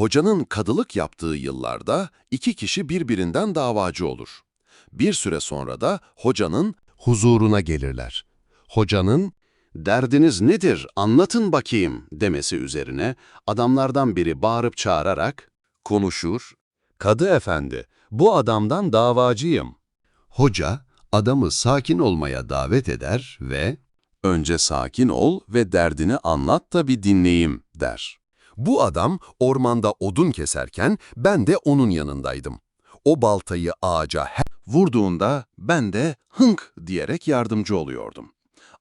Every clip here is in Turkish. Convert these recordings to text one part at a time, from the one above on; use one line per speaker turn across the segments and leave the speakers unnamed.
Hocanın kadılık yaptığı yıllarda iki kişi birbirinden davacı olur. Bir süre sonra da hocanın huzuruna gelirler. Hocanın
Derdiniz nedir anlatın bakayım demesi üzerine adamlardan biri bağırıp çağırarak
konuşur,
Kadı efendi bu adamdan davacıyım. Hoca adamı sakin olmaya davet eder ve
önce sakin ol ve derdini anlat da bir dinleyeyim der. Bu adam ormanda odun keserken ben de onun yanındaydım. O baltayı ağaca vurduğunda ben de hınk diyerek yardımcı oluyordum.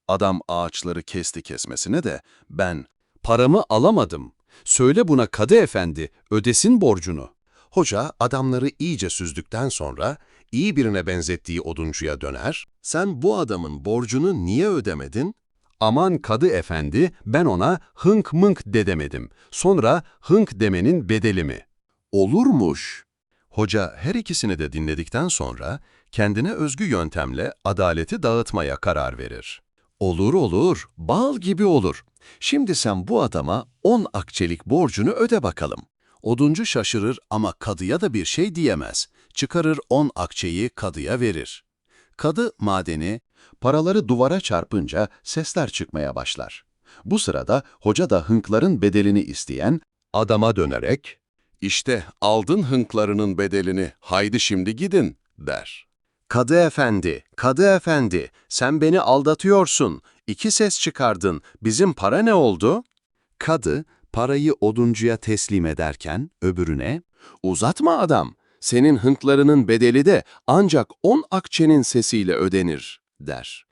Adam ağaçları kesti kesmesine de ben
paramı alamadım. Söyle buna kadı efendi ödesin borcunu.
Hoca adamları iyice süzdükten sonra iyi birine benzettiği oduncuya döner. Sen bu adamın borcunu niye ödemedin?
Aman kadı efendi ben ona hınk mınk dedemedim. Sonra hınk demenin bedeli mi?
Olurmuş. Hoca her ikisini de dinledikten sonra kendine özgü yöntemle adaleti dağıtmaya karar verir. Olur olur, bal gibi olur. Şimdi sen bu adama 10 akçelik borcunu öde bakalım. Oduncu şaşırır ama kadıya da bir şey diyemez. Çıkarır 10 akçeyi kadıya verir. Kadı madeni, paraları duvara çarpınca sesler çıkmaya başlar. Bu sırada hoca da hınkların bedelini isteyen adama dönerek, ''İşte aldın hınklarının bedelini, haydi şimdi gidin.'' der. ''Kadı efendi, kadı efendi, sen beni aldatıyorsun. İki ses çıkardın, bizim para ne oldu?'' Kadı, parayı oduncuya teslim ederken öbürüne, ''Uzatma adam, senin hınklarının bedeli de ancak on akçenin sesiyle ödenir.'' Der.